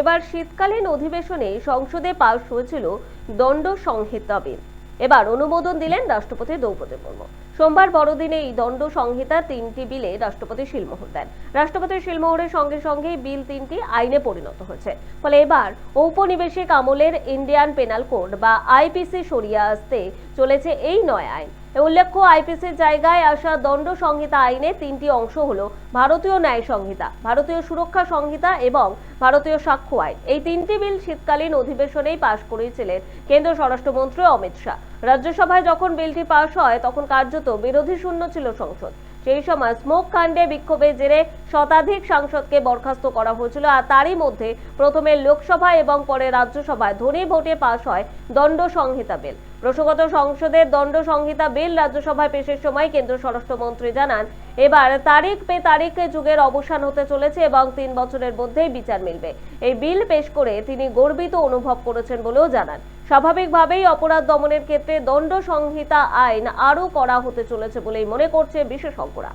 এবার শীতকালীন অধিবেশনে সংসদে পাশ হয়েছিল দণ্ড সংহিতা বিল এবার অনুমোদন দিলেন রাষ্ট্রপতি দ্রৌপদী মুর্মু। সোমবার বড়দিনে এই দণ্ড সংহিতা তিনটি বিলে রাষ্ট্রপতি শিলমোহর দেন। রাষ্ট্রপতির শিলমোহরের সঙ্গে সঙ্গে বিল তিনটি আইনে পরিণত হয়েছে। ফলে এবার ঔপনিবেশিক আমলের ইন্ডিয়ান পেনাল কোড বা আইপিসি সরিয়ে আসতে চলেছে এই নয় আইন। উল্লেখ্য, আইপিসির জায়গায় আসা দণ্ড সংহিতা আইনে তিনটি অংশ হল ভারতীয় ন্যায় সংহিতা, ভারতীয় সুরক্ষা সংহিতা এবং ভারতীয় সাক্ষ্য আইন। এই তিনটি বিল শীতকালীন অধিবেশনেই পাশ করেছিলেন কেন্দ্রীয় স্বরাষ্ট্রমন্ত্রী অমিত শাহ। রাজ্যসভায় যখন বিলটি পাশ হয়, তখন কার্যত বিরোধী শূন্য ছিল সংসদ। সেই সময় স্মোক কাণ্ডে বিক্ষোভের জেরে শতাধিক সাংসদকে বরখাস্ত করা হয়েছিল আর তারই মধ্যে প্রথমে লোকসভা এবং পরে রাজ্যসভায় ধনী ভোটে পাশ হয় দণ্ড সংহিতা বিল। প্রসঙ্গত সংসদের দণ্ড সংহিতা বিল রাজ্যসভায় পেশের সময় কেন্দ্র স্বরাষ্ট্রমন্ত্রী জানান, এবার তারিখ পে তারিখ যুগের অবসান হতে চলেছে এবং তিন বছরের মধ্যেই বিচার মিলবে। এই বিল পেশ করে তিনি গর্বিত অনুভব করেছেন বলেও জানান। স্বাভাবিকভাবেই অপরাধ দমনের ক্ষেত্রে দণ্ড সংহিতা আইন আরও করা হতে চলেছে বলেই মনে করছে বিশেষজ্ঞরা।